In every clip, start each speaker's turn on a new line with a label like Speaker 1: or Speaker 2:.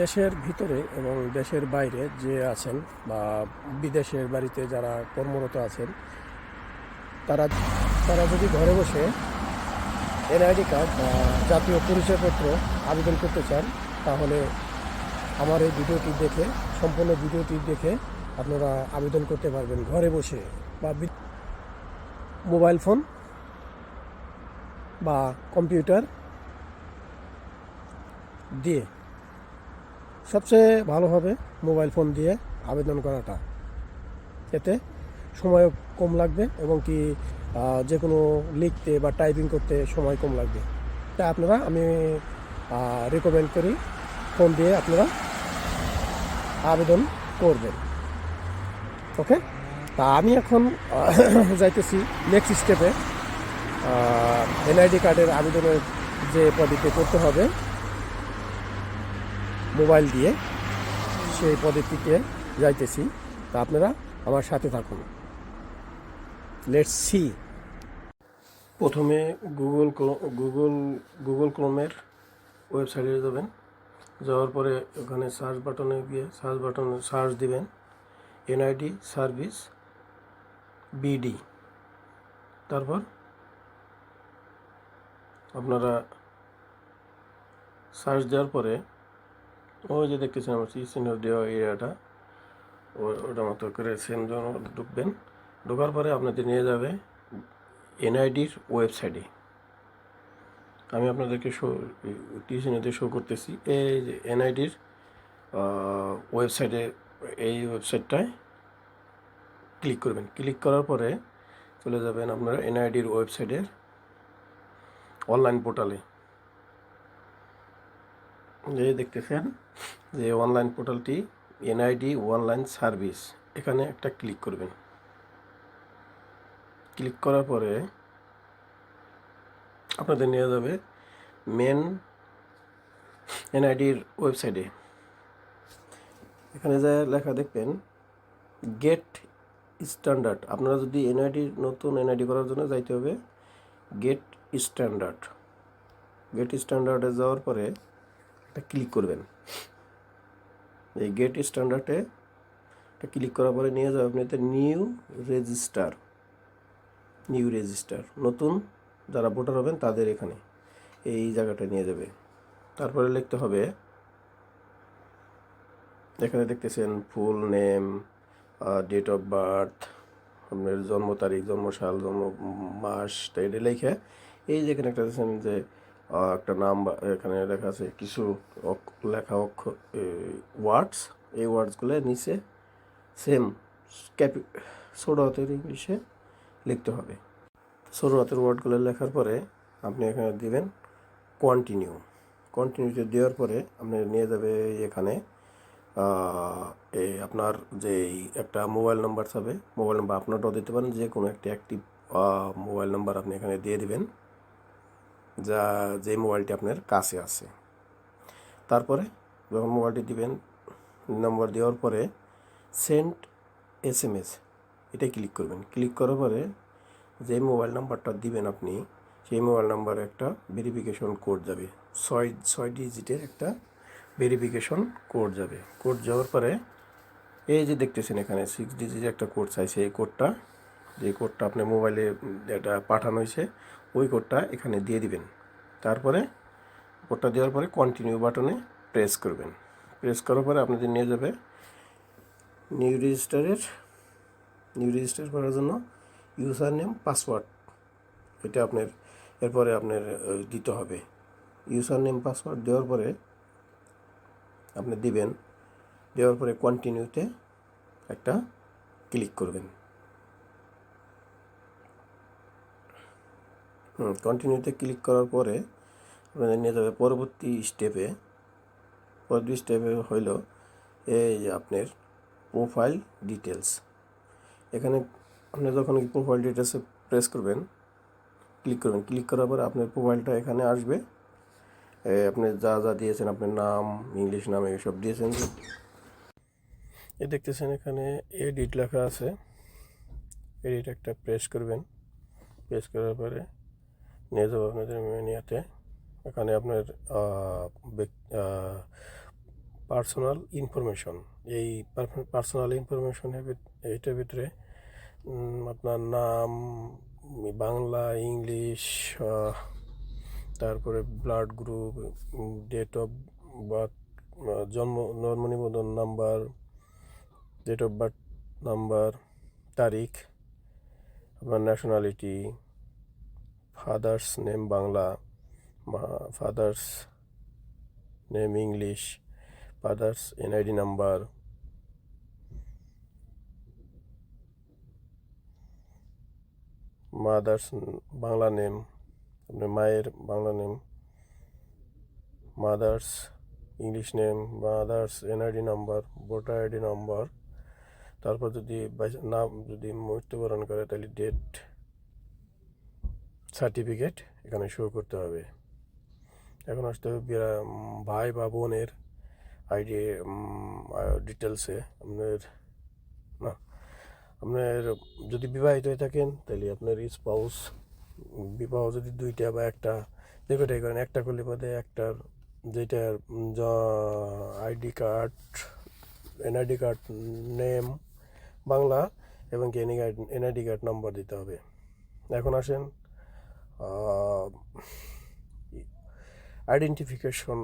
Speaker 1: দেশের ভিতরে এবং দেশের বাইরে যে আছেন বা বিদেশের বাড়িতে যারা কর্মরত আছেন, তারা তারা যদি ঘরে বসে এনআইডি কার্ড বা জাতীয় পরিচয়পত্র আবেদন করতে চান, তাহলে আমার এই ভিডিওটি দেখে, সম্পূর্ণ ভিডিওটি দেখে আপনারা আবেদন করতে পারবেন ঘরে বসে বা মোবাইল ফোন বা কম্পিউটার দিয়ে। সবচেয়ে ভালো হবে মোবাইল ফোন দিয়ে আবেদন করাটা। এতে সময়ও কম লাগবে এবং কি যে কোনো লিখতে বা টাইপিং করতে সময় কম লাগবে। তা আপনারা, আমি রেকমেন্ড করি ফোন দিয়ে আপনারা আবেদন করবেন। ওকে? তা আমি এখন যাইতেছি নেক্সট স্টেপে এনআইডি কার্ডের আবেদনের যে পদ্ধতি করতে হবে মোবাইল দিয়ে সেই পদ্ধতিতে যাইতেছি। তা আপনারা আমার সাথে থাকুন। লেটস সি প্রথমে গুগল গুগল গুগল ক্রোমের ওয়েবসাইটে যাবেন। যাওয়ার পরে ওখানে সার্চ বাটনে গিয়ে সার্চ বাটনে সার্চ দিবেন। এনআইডি সার্ভিস বিডি তারপর আপনারা সার্চ দেওয়ার পরে ওই যে দেখতেছেন আমার চিহ্ন দেওয়া এরিয়াটা, ও- ওটার মতো করে সেম ঢুকবেন। ঢোকার পরে আপনাদের নিয়ে যাবে এনআইডির ওয়েবসাইটে। আমি আপনাদেরকে শো টিউশনিতে শো করতেছি। এই যে এনআইডির ওয়েবসাইটে, এই ওয়েবসাইটটায় ক্লিক করবেন। ক্লিক করার পরে চলে যাবেন আপনারা এনআইডির ওয়েবসাইটের অনলাইন পোর্টালে। যে দেখতেছেন যে অনলাইন পোর্টালটি এনআইডি অনলাইন সার্ভিস এখানে একটা ক্লিক করবেন। ক্লিক করার পরে আপনাদের নিয়ে যাবে মেন এনআইডির ওয়েবসাইটে এখানে যা লেখা দেখবেন গেট স্ট্যান্ডার্ড আপনারা যদি এনআইডির নতুন এনআইডি করার জন্য যাইতে হবে গেট স্ট্যান্ডার্ড গেট স্ট্যান্ডার্ডে যাওয়ার পরে একটা ক্লিক করবেন। এই গেট স্ট্যান্ডার্ডে এটা ক্লিক করার পরে নিয়ে যাবে আপনি নিউ রেজিস্টার নিউ রেজিস্টার নতুন যারা ভোটার হবেন তাদের এখানে এই জায়গাটা নিয়ে যাবে। তারপরে লিখতে হবে, এখানে দেখতেছেন full name date of birth আপনার জন্ম তারিখ জন্ম সাল জন্ম মাস এটা লিখে এই যে এখানে একটা দেখছেন যে একটা নাম এখানে লেখা আছে, কিছু লেখা অক্ষর ওয়ার্ডস এই ওয়ার্ডসগুলো নিচে সেম ক্যাপি ছোটো ইংলিশে লিখতে হবে। ছোটো ওয়ার্ডগুলো লেখার পরে আপনি এখানে দিবেন কন্টিনিউ কন্টিনিউতে দেওয়ার পরে আপনি নিয়ে যাবে এখানে এই আপনার যে একটা মোবাইল নাম্বার হবে মোবাইল নাম্বার আপনারটাও দিতে পারেন যে কোনো একটি অ্যাক্টিভ মোবাইল নাম্বার আপনি এখানে দিয়ে দিবেন। যা যে মোবাইলটি আপনার কাছে আছে। তারপরে যখন মোবাইলটি দিবেন, নম্বর দেওয়ার পরে সেন্ট এস এম এস এটা ক্লিক করবেন। ক্লিক করার পরে যে মোবাইল নাম্বারটা দিবেন আপনি, সেই মোবাইল নাম্বারে একটা ভেরিফিকেশন কোড যাবে। ছয় ছয় ডিজিটের একটা ভেরিফিকেশন কোড যাবে। কোড যাওয়ার পরে এই যে দেখতেছেন এখানে সিক্স ডিজিটের একটা কোড চাইছে। এই কোডটা যে কোডটা আপনার মোবাইলে এটা পাঠানো হয়েছে ওই কোডটা এখানে দিয়ে দিবেন। তারপরে কোডটা দেওয়ার পরে কন্টিনিউ বাটনে প্রেস করবেন। প্রেস করার পরে আপনাদের নিয়ে যাবে নিউ রেজিস্টারের নিউ রেজিস্টার করার জন্য ইউজার নেম পাসওয়ার্ড এটা আপনার, এরপরে আপনার দিতে হবে। ইউজার নেম পাসওয়ার্ড দেওয়ার পরে আপনি দিবেন। দেওয়ার পরে কন্টিনিউতে একটা ক্লিক করবেন। কন্টিনিউতে ক্লিক করার পরে আপনাদের নিয়ে যাবে পরবর্তী স্টেপে পরবর্তী স্টেপে হইল এই আপনার প্রোফাইল ডিটেলস এখানে আপনি যখন প্রোফাইল ডিটেলসে প্রেস করবেন ক্লিক করবেন। ক্লিক করার পরে আপনার প্রোফাইলটা এখানে আসবে। আপনি যা যা দিয়েছেন, আপনার নাম ইংলিশ নাম এসব দিয়েছেন এ দেখতেছেন এখানে এডিট লেখা আছে। এডিট একটা প্রেস করবেন। প্রেস করার পরে নিয়ে যাব আপনাদের মেনিয়াতে এখানে আপনার পার্সোনাল ইনফরমেশন এই পার্সোনাল ইনফরমেশনের এইটার ভিতরে আপনার নাম, বাংলা, ইংলিশ তারপরে blood group date of birth জন্ম জন্ম নিবন্ধন number date of birth number তারিখ, আপনার nationality father's name Bangla father's name English father's NID number mother's Bangla name আপনার মায়ের Bangla name mother's English name mother's NID number voter ID number তারপর যদি নাম যদি মৃত্যুবরণ করে তাহলে ডেট সার্টিফিকেট এখানে শো করতে হবে। এখন আসতে হবে ভাই বা বোনের আইডি ডিটেলসে আপনার, না, আপনার যদি বিবাহিত হয়ে থাকেন, তাহলে আপনার স্পাউস বিবাহ যদি দুইটা বা একটা যে কটাই করেন, একটা করলে পদে একটার যেটার ID card NID card name Bangla এবং এনআইডি কার্ড নাম্বার দিতে হবে। এখন আসেন আইডেন্টিফিকেশন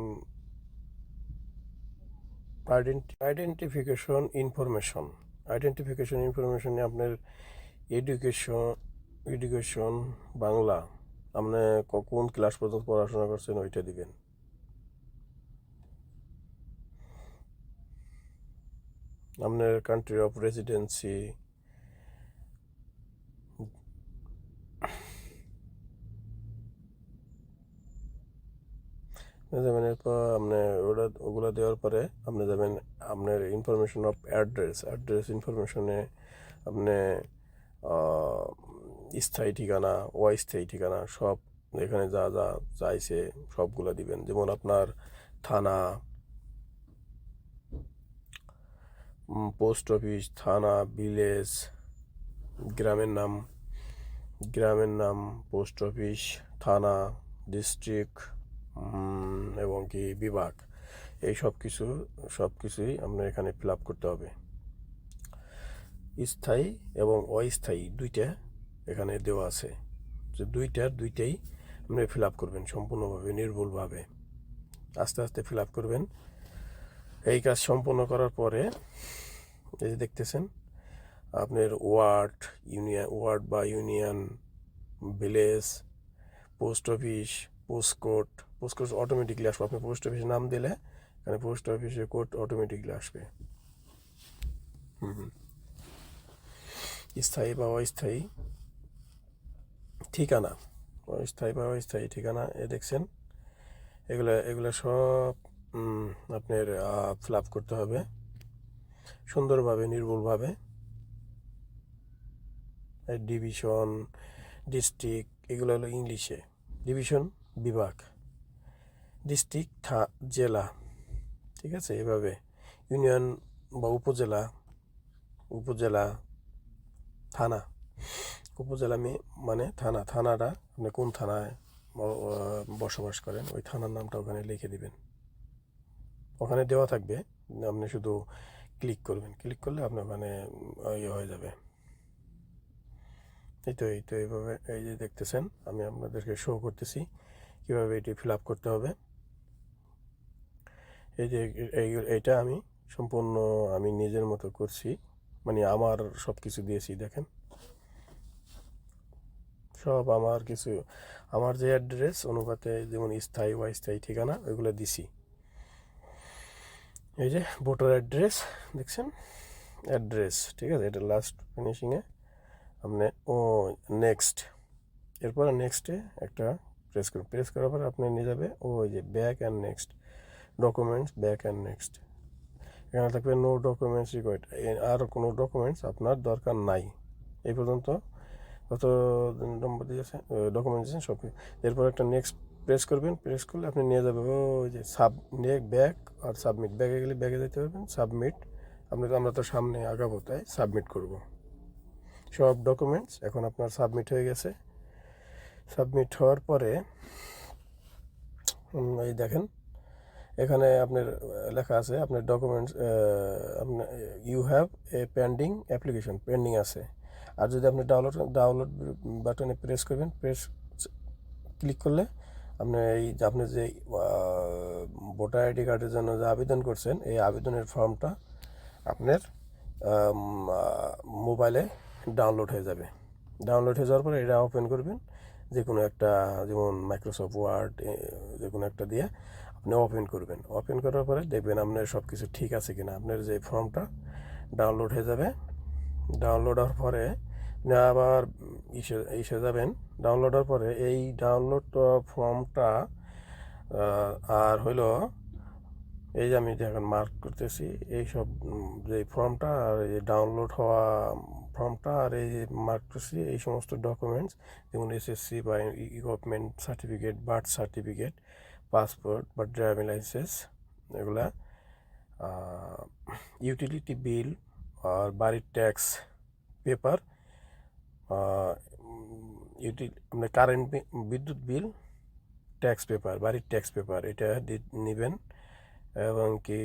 Speaker 1: আইডেন্টিফিকেশন ইনফরমেশন আইডেন্টিফিকেশন ইনফরমেশনে আপনার এডুকেশন এডুকেশন বাংলা, আপনি কোন ক্লাস পর্যন্ত পড়াশোনা করছেন ওইটা দিবেন। আপনার কান্ট্রি অফ রেসিডেন্সি যাবেন এরপর আপনি ওটা, ওগুলো দেওয়ার পরে আপনি যাবেন আপনার ইনফরমেশন অফ অ্যাড্রেস অ্যাড্রেস ইনফরমেশনে আপনি স্থায়ী ঠিকানা, অস্থায়ী ঠিকানা, সব এখানে যা যা চাইছে সবগুলো দিবেন। যেমন আপনার থানা পোস্ট অফিস থানা ভিলেজ গ্রামের নাম গ্রামের নাম পোস্ট অফিস থানা ডিস্ট্রিক্ট এবং কি বিভাগ, এই সব কিছু, সব কিছুই আপনার এখানে ফিল করতে হবে। স্থায়ী এবং অস্থায়ী দুইটা এখানে দেওয়া আছে। যে দুইটার দুইটাই আপনি ফিল আপ করবেন সম্পূর্ণভাবে, নির্ভুলভাবে। আস্তে আস্তে ফিল আপ করবেন। এই কাজ সম্পূর্ণ করার পরে, এই যে দেখতেছেন, আপনার ওয়ার্ড, ইউনিয়ন, ওয়ার্ড বা union, village, post office post code post code automatically আসবে। আপনি পোস্ট অফিসে নাম দিলে, এখানে পোস্ট অফিসে কোড অটোমেটিকলি আসবে। হুম। স্থায়ী বা অস্থায়ী? ঠিকানা। অস্থায়ী বা অস্থায়ী ঠিকানা, এ দেখছেন। এগুলো এগুলো সব আপনার ফিল আপ করতে হবে। সুন্দরভাবে, নির্ভুলভাবে। ডিভিশন ডিস্ট্রিক্ট এগুলো হলো ইংলিশে ডিভিশন বিভাগ, ডিস্ট্রিক্ট থা জেলা, ঠিক আছে? এভাবে। ইউনিয়ন বা উপজেলা উপজেলা থানা, উপজেলা মানে থানা, থানাটা আপনি কোন থানায় বসবাস করেন, ওই থানার নামটা ওখানে লিখে দিবেন। ওখানে দেওয়া থাকবে, আপনি শুধু ক্লিক করবেন। ক্লিক করলে আপনি ওখানে ইয়ে হয়ে যাবে। এই তো এই তো, এইভাবে, এই যে দেখতেছেন, আমি আপনাদেরকে শো করতেছি। কীভাবে এটি ফিল আপ করতে হবে? এই যে এই, এইটা আমি সম্পূর্ণ আমি নিজের মতো করছি। মানে আমার সব কিছু দিয়েছি, দেখেন। সব আমার কিছু, আমার যে অ্যাড্রেস অনুপাতে যেমন স্থায়ী বা স্থায়ী ঠিকানা, ওইগুলো দিছি। এই যে ভোটার অ্যাড্রেস, দেখছেন? অ্যাড্রেস, ঠিক আছে? এটা লাস্ট ফিনিশিংয়ে আপনি, ও নেক্সট এরপরে নেক্সটে একটা প্রেস করুন প্রেস করার পর আপনি নিয়ে যাবে ওই যে back and next documents back and next এখানে থাকবে নো ডকুমেন্টস রিকোয়ার্ড আর কোনো ডকুমেন্টস আপনার দরকার নাই। এই পর্যন্ত কত নম্বর দিয়েছে? ডকুমেন্ট দিয়েছেন সব। এরপর একটা নেক্সট প্রেস করবেন। প্রেস করলে আপনি নিয়ে যাবে ওই যে সাব নেক ব্যাক আর সাবমিট ব্যাগে গেলে ব্যাগে যেতে পারবেন। সাবমিট আপনি তো আমরা তো সামনে আগাবো, তাই সাবমিট করব। সব ডকুমেন্টস এখন আপনার সাবমিট হয়ে গেছে। সাবমিট হওয়ার পরে এই দেখেন, এখানে আপনার লেখা আছে, আপনার ডকুমেন্টস আপনার you have a pending application pending আছে। আর যদি আপনি ডাউনলোড ডাউনলোড বাটনে প্রেস করবেন প্রেস ক্লিক করলে আপনি এই আপনি যে ভোটার আইডি কার্ডের জন্য যে আবেদন করছেন, এই আবেদনের ফর্মটা আপনার মোবাইলে ডাউনলোড হয়ে যাবে। ডাউনলোড হয়ে যাওয়ার পরে এটা ওপেন করবেন যে কোনো একটা, যেমন মাইক্রোসফট ওয়ার্ড যে কোনো একটা দিয়ে আপনি ওপেন করবেন। ওপেন করার পরে দেখবেন আপনার সব কিছু ঠিক আছে কিনা। আপনার যে ফর্মটা ডাউনলোড হয়ে যাবে। ডাউনলোড হওয়ার পরে আবার ইসে ইসে যাবেন। ডাউনলোড হওয়ার পরে এই ডাউনলোড ফর্মটা আর হইল এই যে আমি এখন মার্ক করতেছি এই সব যে ফর্মটা আর এই ডাউনলোড হওয়া ফর্মটা আর এই যে মার্ক করছি এই সমস্ত ডকুমেন্টস যেমন এসএসসি বা government certificate birth certificate passport বা ড্রাইভিং লাইসেন্স এগুলা। ইউটিলিটি বিল আর বাড়ির ট্যাক্স পেপার আপনার কারেন্ট বিদ্যুৎ বিল ট্যাক্স পেপার বাড়ির ট্যাক্স পেপার এটা নেবেন। এবং কি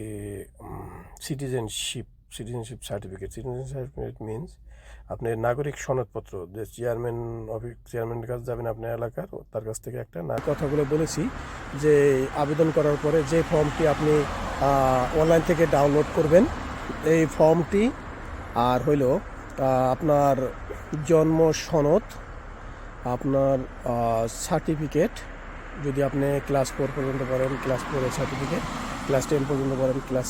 Speaker 1: citizenship citizenship certificate citizen certificate means আপনার নাগরিক সনদপত্র, যে চেয়ারম্যান অফিস চেয়ারম্যানের কাছে যাবেন আপনার এলাকার, তার কাছ থেকে একটা না কথাগুলো বলেছি যে আবেদন করার পরে যে ফর্মটি আপনি অনলাইন থেকে ডাউনলোড করবেন, এই ফর্মটি আর হইল আপনার জন্ম সনদ, আপনার সার্টিফিকেট যদি আপনি ক্লাস ফোর পর্যন্ত পড়েন ক্লাস ফোরের সার্টিফিকেট ক্লাস টেন পর্যন্ত পড়েন ক্লাস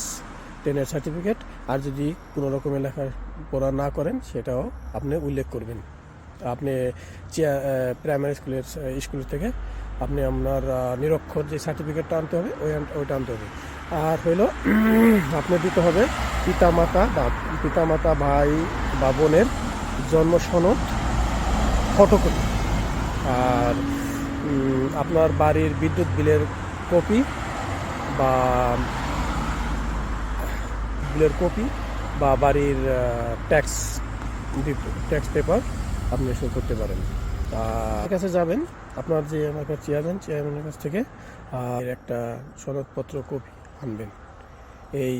Speaker 1: টেনের সার্টিফিকেট আর যদি কোনো রকমের লেখাপড়া না করেন, সেটাও আপনি উল্লেখ করবেন। আপনি প্রাইমারি স্কুলের স্কুল থেকে আপনি আপনার নিরক্ষর যে সার্টিফিকেটটা আনতে হবে, ওই ওইটা আনতে হবে। আর হইল, আপনি দিতে হবে পিতামাতা বা পিতামাতা ভাই বা বোনের জন্ম সনদ, ফটোকপি। আর আপনার বাড়ির বিদ্যুৎ বিলের কপি বা বিলের কপি বা বাড়ির ট্যাক্স ট্যাক্স পেপার আপনি শো করতে পারেন। তার কাছে যাবেন, আপনার যে আমার চেয়ারম্যান, চেয়ারম্যানের কাছ থেকে আর একটা সনদপত্র কপি আনবেন। এই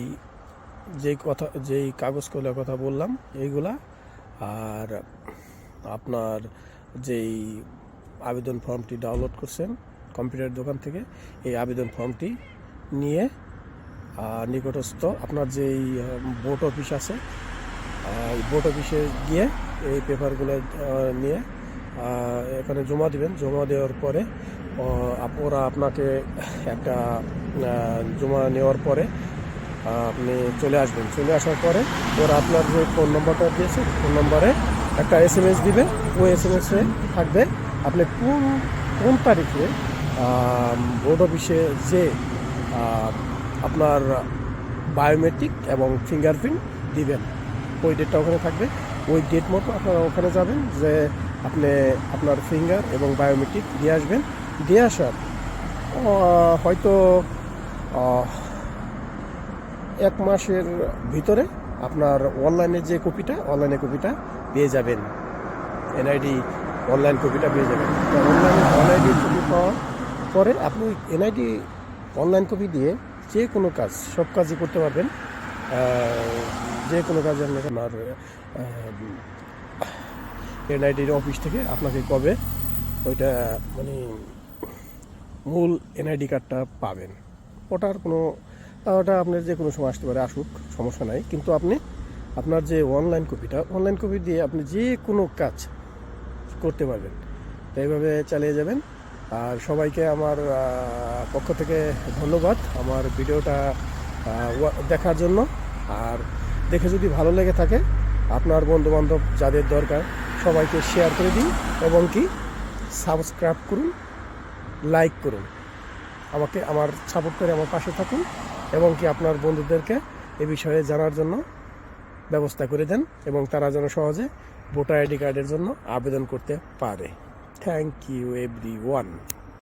Speaker 1: যেই কথা, যেই কাগজগুলোর কথা বললাম, এইগুলা, আর আপনার যেই আবেদন ফর্মটি ডাউনলোড করছেন কম্পিউটার দোকান থেকে, এই আবেদন ফর্মটি নিয়ে নিকটস্থ আপনার যেই বোর্ড অফিস আছে বোর্ড অফিসে গিয়ে এই পেপারগুলো নিয়ে এখানে জমা দিবেন। জমা দেওয়ার পরে ওরা আপনাকে একটা জমা নেওয়ার পরে আপনি চলে আসবেন। চলে আসার পরে ওরা আপনার যে ফোন নম্বরটা দিয়েছে ফোন নম্বরে একটা এস এম এস দিবে। ওই এস এম এসে থাকবে আপনি কোন কোন তারিখে বোর্ড অফিসে যে আপনার বায়োমেট্রিক এবং ফিঙ্গারপ্রিন্ট দিবেন। ওই ডেটটা ওখানে থাকবে। ওই ডেট মতো আপনারা ওখানে যাবেন যে আপনি আপনার ফিঙ্গার এবং বায়োমেট্রিক দিয়ে আসবেন। দিয়ে আসার হয়তো এক মাসের ভিতরে আপনার অনলাইনে যে কপিটা অনলাইনে কপিটা পেয়ে যাবেন। এনআইডি অনলাইন কপিটা পেয়ে যাবেন। অনলাইন এনআইডি কপি পাওয়ার পরে আপনি এনআইডি অনলাইন কপি দিয়ে যে কোনো কাজ, সব কাজই করতে পারবেন। যে কোনো কাজে আপনি আপনার এনআইডির অফিস থেকে আপনাকে কবে ওইটা মানে মূল এনআইডি কার্ডটা পাবেন। ওটার কোনো, ওটা আপনার যে কোনো সময় আসতে পারে, আসুক, সমস্যা নাই। কিন্তু আপনি, আপনার যে অনলাইন কপিটা অনলাইন কপি দিয়ে আপনি যে কোনো কাজ করতে পারবেন। এইভাবে চালিয়ে যাবেন। আর সবাইকে আমার পক্ষ থেকে ধন্যবাদ আমার ভিডিওটা দেখার জন্য। আর দেখে যদি ভালো লেগে থাকে, আপনার বন্ধুবান্ধব যাদের দরকার, সবাইকে শেয়ার করে দিন এবং কি সাবস্ক্রাইব করুন লাইক করুন। আমাকে, আমার সাপোর্ট করে আমার পাশে থাকুন এবং কি আপনার বন্ধুদেরকে এ বিষয়ে জানার জন্য ব্যবস্থা করে দেন এবং তারা যেন সহজে ভোটার আইডি কার্ডের জন্য আবেদন করতে পারে। Thank you everyone.